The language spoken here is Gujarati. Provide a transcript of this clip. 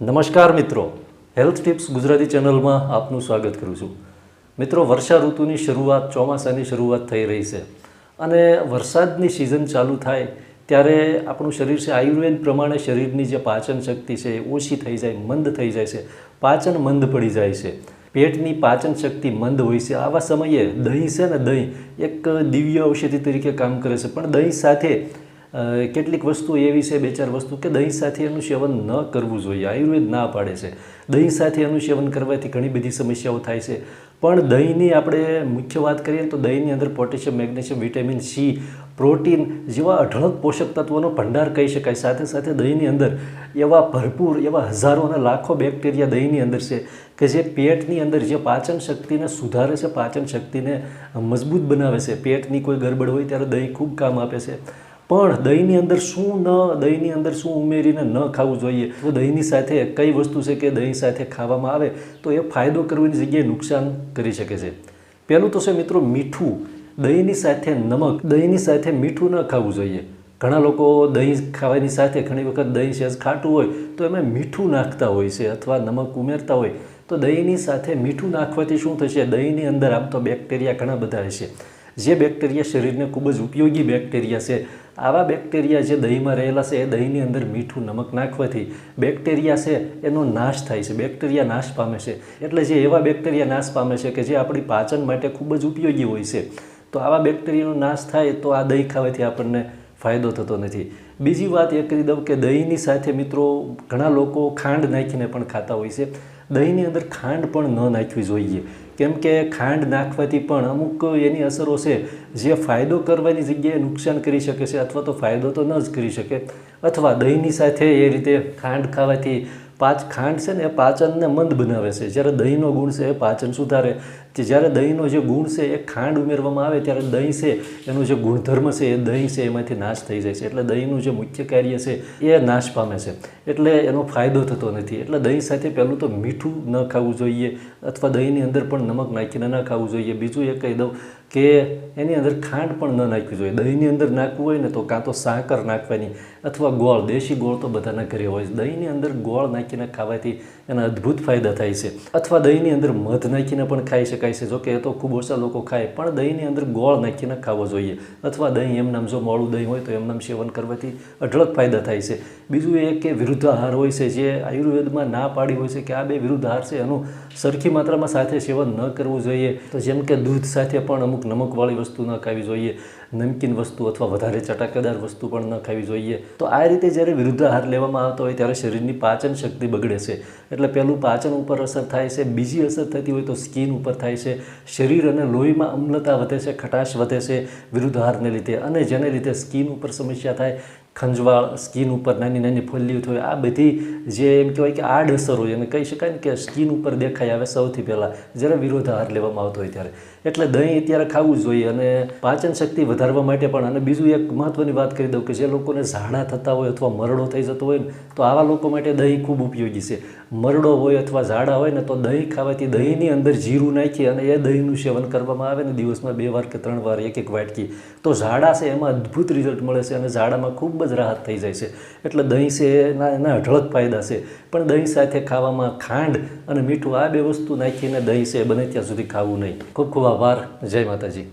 નમસ્કાર મિત્રો. હેલ્થ ટિપ્સ ગુજરાતી ચેનલમાં આપનું સ્વાગત કરું છું. મિત્રો, વર્ષા ઋતુની શરૂઆત ચોમાસાની શરૂઆત થઈ રહી છે અને વરસાદની સિઝન ચાલુ થાય ત્યારે આપણું શરીર છે, આયુર્વેદ પ્રમાણે શરીરની જે પાચન શક્તિ છે એ ઓછી થઈ જાય, મંદ થઈ જાય છે, પાચન મંદ પડી જાય છે. પેટની પાચન શક્તિ મંદ હોય છે. આવા સમયે દહીં છે ને દહીં એક દિવ્ય ઔષધિ તરીકે કામ કરે છે. પણ દહીં સાથે કેટલીક વસ્તુ એવી છે, બે ચાર વસ્તુ કે દહીં સાથે એનું સેવન ન કરવું જોઈએ. આયુર્વેદ ના પાડે છે. દહીં સાથે એનું સેવન કરવાથી ઘણી બધી સમસ્યાઓ થાય છે. પણ દહીંની આપણે મુખ્ય વાત કરીએ તો દહીંની અંદર potassium, magnesium, vitamin C, protein જેવા અઢળક પોષક તત્વોનો ભંડાર કહી શકાય. સાથે સાથે દહીંની અંદર એવા ભરપૂર, એવા હજારો અને લાખો બેક્ટેરિયા દહીંની અંદર છે કે જે પેટની અંદર જે પાચન શક્તિને સુધારે છે, પાચન શક્તિને મજબૂત બનાવે છે. પેટની કોઈ ગરબડ હોય ત્યારે દહીં ખૂબ કામ આપે છે. પણ દહીંની અંદર શું ન, દહીંની અંદર શું ઉમેરીને ન ખાવું જોઈએ? તો દહીંની સાથે કઈ વસ્તુ છે કે દહીં સાથે ખાવામાં આવે, તો એ ફાયદો કરવાની જગ્યાએ નુકસાન કરી શકે છે. પહેલું તો છે મિત્રો મીઠું. દહીંની સાથે નમક, દહીંની સાથે મીઠું ન ખાવું જોઈએ. ઘણા લોકો દહીં ખાવાની સાથે ઘણી વખત દહીં સહેજ ખાટું હોય, તો એમાં મીઠું નાખતા હોય છે અથવા નમક ઉમેરતા હોય. તો દહીંની સાથે મીઠું નાખવાથી શું થશે? દહીંની અંદર આમ તો બેક્ટેરિયા ઘણા બધા હશે. જે બેક્ટેરિયા શરીરને ખૂબ જ ઉપયોગી બેક્ટેરિયા છે. આવા બેક્ટેરિયા જે દહીંમાં રહેલા છે, એ દહીંની અંદર મીઠું નમક નાખવાથી બેક્ટેરિયા છે, એનો નાશ થાય છે. બેક્ટેરિયા નાશ પામે છે. એટલે જે એવા બેક્ટેરિયા નાશ પામે છે કે જે આપણી પાચન માટે ખૂબ જ ઉપયોગી હોય છે. તો આવા બેક્ટેરિયાનો નાશ થાય તો આ દહીં ખાવાથી આપણને ફાયદો થતો નથી. બીજી વાત એ કરી દઉં કે દહીંની સાથે મિત્રો ઘણા લોકો ખાંડ નાખીને પણ ખાતા હોય છે. દહીંની અંદર ખાંડ પણ ન નાખવી જોઈએ. કેમ કે ખાંડ નાખવાથી પણ અમુક એની અસરો છે. જે ફાયદો કરવાની જગ્યાએ નુકસાન કરી શકે છે અથવા તો ફાયદો તો ન જ કરી શકે. અથવા દહીંની સાથે એ રીતે ખાંડ ખાવાથી પાચ ખાંડ છે ને એ પાચનને મંદ બનાવે છે. જ્યારે દહીંનો ગુણ છે એ પાચન સુધારે. કે જ્યારે દહીંનો જે ગુણ છે એ ખાંડ ઉમેરવામાં આવે ત્યારે દહીં છે એનો જે ગુણધર્મ છે એ દહીં છે એમાંથી નાશ થઈ જાય છે. એટલે દહીંનું જે મુખ્ય કાર્ય છે એ નાશ પામે છે. એટલે એનો ફાયદો થતો નથી. એટલે દહીં સાથે પહેલું તો મીઠું ન ખાવું જોઈએ. અથવા દહીંની અંદર પણ નમક નાખીને ન ખાવું જોઈએ. બીજું એ કહી દઉં કે એની અંદર ખાંડ પણ ન નાખવી જોઈએ. દહીંની અંદર નાખવું હોય ને તો કાં તો સાકર નાખવાની અથવા ગોળ, દેશી ગોળ તો બધાના ઘરે હોય દહીંની અંદર ગોળ નાખીને ખાવાથી એના અદ્ભુત ફાયદા થાય છે. અથવા દહીંની અંદર મધ નાખીને પણ ખાઈ શકાય છે. જોકે એ તો ખૂબ ઓછા લોકો ખાય, પણ દહીંની અંદર ગોળ નાખીને ખાવો જોઈએ. અથવા દહીં એમનામ જો મોડું દહીં હોય તો એમનામ સેવન કરવાથી અઢળક ફાયદા થાય છે. બીજું એ કે વિરુદ્ધ આહાર હોય છે. જે આયુર્વેદમાં ના પાડી હોય છે કે આ બે વિરુદ્ધ આહાર છે, એનું સરખી માત્રામાં સાથે સેવન ન કરવું જોઈએ. તો જેમ કે દૂધ સાથે પણ અમુક નમકવાળી વસ્તુ ન ખાવી જોઈએ, નમકીન વસ્તુ અથવા વધારે ચટાકેદાર વસ્તુ પણ ન ખાવી જોઈએ. તો આ રીતે જ્યારે વિરુદ્ધ આહાર લેવામાં આવતો હોય ત્યારે શરીરની પાચન શક્તિ બગડે છે. એટલે પહેલું પાચન ઉપર અસર થાય છે, બીજી અસર થતી હોય તો સ્કિન ઉપર થાય છે. શરીર અને લોહીમાં અમ્લતા વધે છે, ખટાશ વધે છે વિરુદ્ધ આહારને લીધે. અને જેને લીધે સ્કિન ઉપર સમસ્યા થાય ખંજવાળ સ્કિન ઉપર નાની નાની ફોલ્લીઓ થાય આ બધી જે એમ કહેવાય કે આડઅસર હોય અને કહી શકાય ને કે સ્કિન ઉપર દેખાય આવે સૌથી પહેલાં. જ્યારે વિરોધ આહાર લેવામાં આવતો હોય ત્યારે. એટલે દહીં અત્યારે ખાવું જોઈએ અને પાચન શક્તિ વધારવા માટે પણ. અને બીજું એક મહત્ત્વની વાત કરી દઉં કે જે લોકોને ઝાડા થતા હોય અથવા મરડો થઈ જતો હોય ને, તો આવા લોકો માટે દહીં ખૂબ ઉપયોગી છે. મરડો હોય અથવા ઝાડા હોય ને તો દહીં ખાવાથી દહીંની અંદર જીરું નાખી અને એ દહીંનું સેવન કરવામાં આવે ને દિવસમાં બે વાર કે ત્રણ વાર એક એક વાટકી. તો ઝાડા છે એમાં અદ્ભુત રિઝલ્ટ મળે છે અને ઝાડામાં ખૂબ જ રાહત થઈ જાય છે. એટલે દહીં છે એના એના અઢળક ફાયદા છે. પણ દહીં સાથે ખાવામાં ખાંડ અને મીઠું આ બે વસ્તુ નાખીને દહીં છે બને ત્યાં સુધી ખાવું નહીં. ખૂબ ખૂબ આભાર. જય માતાજી.